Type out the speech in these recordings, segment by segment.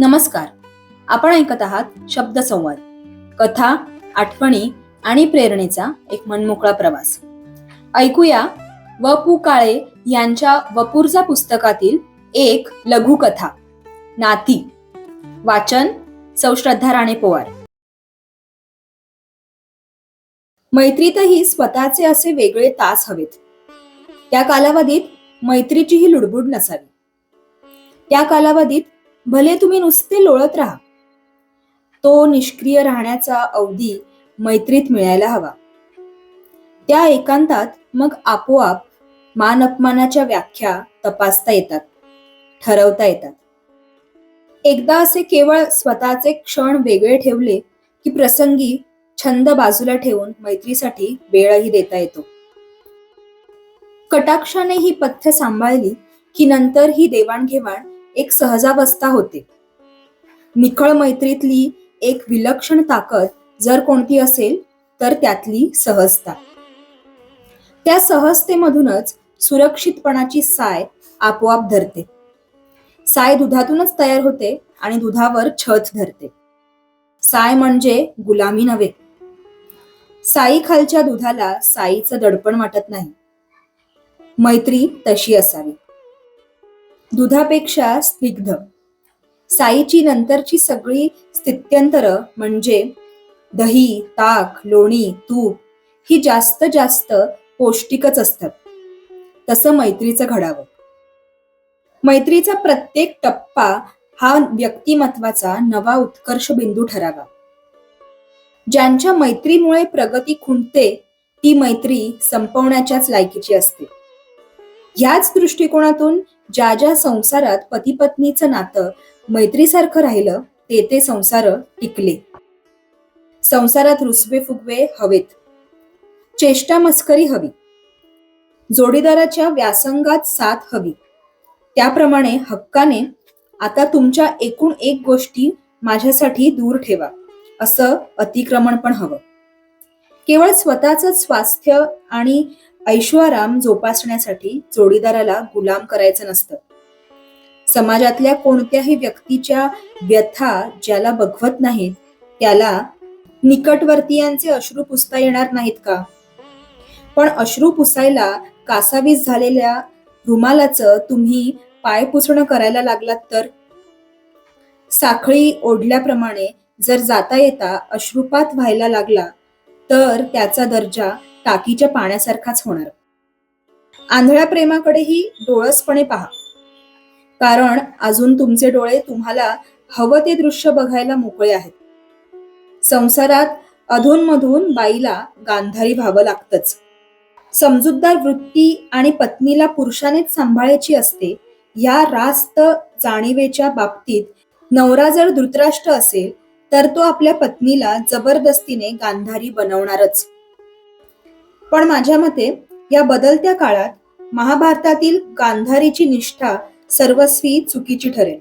नमस्कार. आपण ऐकत आहात शब्दसंवाद कथा आठवणी आणि प्रेरणेचा एक मनमोकळा प्रवास. ऐकूया व पु काळे यांच्या वपूरजा पुस्तकातील एक लघुकथा नाती. वाचन सौश्रद्धा राणे पोवार. मैत्रीतही स्वतःचे असे वेगळे तास हवेत. त्या कालावधीत मैत्रीचीही लुडबुड नसावी. त्या कालावधीत भले तुम्ही नुसते लोळत राहा. तो निष्क्रिय राहण्याचा अवधी मैत्रीत मिळायला हवा. त्या एकांतात मग आपोआप मान अपमानाच्या व्याख्या तपासता येतात ठरवता येतात. एकदा असे केवळ स्वतःचे क्षण वेगळे ठेवले की प्रसंगी छंद बाजूला ठेवून मैत्रीसाठी वेळही देता येतो. कटाक्षाने ही पथ्य सांभाळली की नंतर ही देवाणघेवाण एक सहजावस्था होते. निखळ मैत्रीतली एक विलक्षण ताकद जर कोणती असेल तर त्यातली सहजता. त्या सहजतेमधूनच सुरक्षितपणाची साय आपोआप धरते. साय दुधातूनच तयार होते आणि दुधावर छत धरते. साय म्हणजे गुलामी नव्हे. साई खालच्या दुधाला साईचं दडपण वाटत नाही. मैत्री तशी असावी. दुधापेक्षा स्निग्ध. साईची नंतरची सगळी स्थित्यंतर म्हणजे दही ताक लोणी तूप ही जास्त जास्त पौष्टिकच असतात. तसं मैत्रीचं घडावं. मैत्रीचा प्रत्येक टप्पा हा व्यक्तिमत्वाचा नवा उत्कर्ष बिंदू ठरावा. ज्यांच्या मैत्रीमुळे प्रगती खुंटते ती मैत्री संपवण्याच्याच लायकीची असते. ह्याच दृष्टिकोनातून ज्या ज्या संसारात पती पत्नीचं नातं मैत्रीसारखं राहिलं ते ते संसार टिकले. संसारात रुसवे फुगवे हवेत. चेष्टा मस्करी हवी. जोडीदाराच्या व्यासंगात साथ हवी. त्याप्रमाणे हक्काने आता तुमच्या एकूण एक गोष्टी माझ्यासाठी दूर ठेवा असं अतिक्रमण पण हवं. केवळ स्वतःच स्वास्थ्य आणि ऐश्वाराम जोपासण्यासाठी जोडीदाराला गुलाम करायचं नसतं. समाजातल्या कोणत्याही व्यक्तीच्या व्यथा ज्याला बघवत नाहीत त्याला निकटवर्तीयांचे अश्रू पुसता येणार नाहीत का? पण अश्रू पुसायला कासावीस झालेल्या रुमालाचं तुम्ही पाय पुसणं करायला लागलात तर? साखळी ओढल्याप्रमाणे जर जाता येता अश्रुपात व्हायला लागला तर त्याचा दर्जा टाकीच्या पाण्यासारखाच होणार. आंधळ्या प्रेमाकडेही डोळसपणे पहा. कारण अजून तुमचे डोळे तुम्हाला हवं ते दृश्य बघायला मोकळे आहेत. संसारात अधूनमधून बाईला गांधारी व्हावं लागतच. समजूतदार वृत्ती आणि पत्नीला पुरुषानेच सांभाळायची असते या रास्त जाणीवेच्या बाबतीत नवरा जर धृतराष्ट्र असेल तर तो आपल्या पत्नीला जबरदस्तीने गांधारी बनवणारच. पण माझ्या मते या बदलत्या काळात महाभारतातील गांधारीची निष्ठा सर्वस्वी चुकीची ठरेल.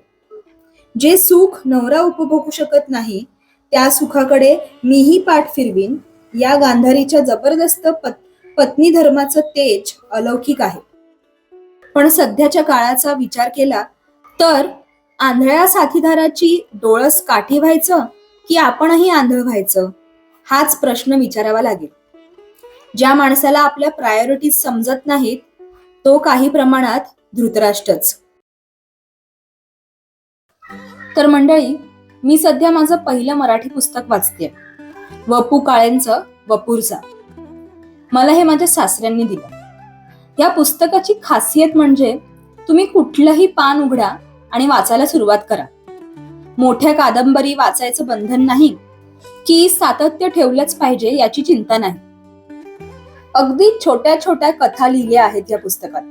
जे सुख नवरा उपभोगू शकत नाही त्या सुखाकडे मीही पाठ फिरवीन या गांधारीच्या जबरदस्त पत पत्नी धर्माचं तेज अलौकिक आहे. पण सध्याच्या काळाचा विचार केला तर आंधळ्या साथीदाराची डोळस काठी व्हायचं की आपणही आंधळ व्हायचं? हाच प्रश्न विचारावा लागेल. ज्या माणसाला आपल्या प्रायोरिटीज समजत नाहीत तो काही प्रमाणात धृतराष्ट्रच. तर मंडळी मी सध्या माझं पहिलं मराठी पुस्तक वाचते वपू काळेंचं वपूरचा मला हे माझ्या सासऱ्यांनी दिलं. या पुस्तकाची खासियत म्हणजे तुम्ही कुठलंही पान उघडा आणि वाचायला सुरुवात करा. मोठ्या कादंबरी वाचायचं बंधन नाही की सातत्य ठेवलंच पाहिजे याची चिंता नाही. अगदी छोट्या छोट्या कथा लिहिल्या आहेत या पुस्तकात.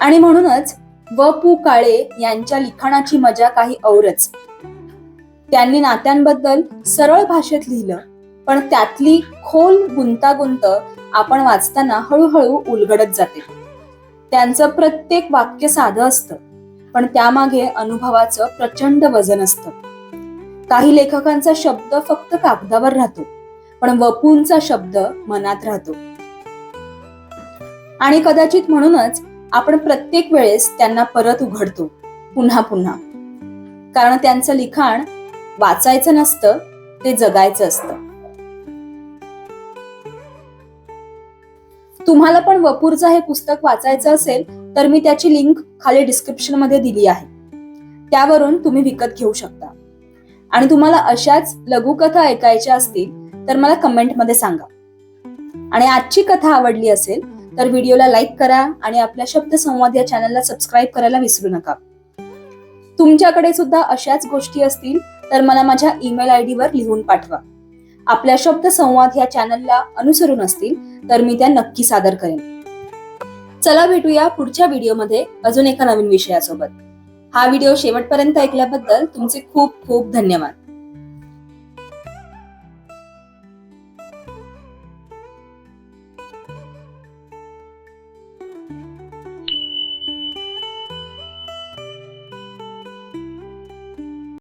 आणि म्हणूनच व पु काळे यांच्या लिखाणाची मजा काही औरच. त्यांनी नात्यांबद्दल सरळ भाषेत लिहिलं पण त्यातली खोल गुंतागुंत आपण वाचताना हळूहळू उलगडत जाते. त्यांचं प्रत्येक वाक्य साधं असतं पण त्यामागे अनुभवाचं प्रचंड वजन असतं. काही लेखकांचा शब्द फक्त कागदावर राहतो पण वपूंचा शब्द मनात राहतो. आणि कदाचित म्हणूनच आपण प्रत्येक वेळेस त्यांना परत उघडतो. पुन्हा पुन्हा. कारण त्यांचं लिखाण वाचायचं नसतं ते जगायचं असतं. तुम्हाला पण वपूरचं हे पुस्तक वाचायचं असेल तर मी त्याची लिंक खाली डिस्क्रिप्शनमध्ये दिली आहे. त्यावरून तुम्ही विकत घेऊ शकता. आणि तुम्हाला अशाच लघुकथा ऐकायच्या असतील तर मला कमेंटमध्ये सांगा. आणि आजची कथा आवडली असेल तर व्हिडिओला लाईक करा आणि आपल्या शब्द संवाद या चॅनलला सबस्क्राईब करायला विसरू नका. तुमच्याकडे सुद्धा अशाच गोष्टी असतील तर मला माझ्या ईमेल आय वर लिहून पाठवा. आपल्या शब्द संवाद ह्या चॅनलला अनुसरून असतील तर मी त्या नक्की सादर करेन. चला भेटूया पुढच्या व्हिडिओमध्ये अजून एका नवीन विषयासोबत. हा व्हिडिओ शेवटपर्यंत ऐकल्याबद्दल तुमचे खूप खूप धन्यवाद.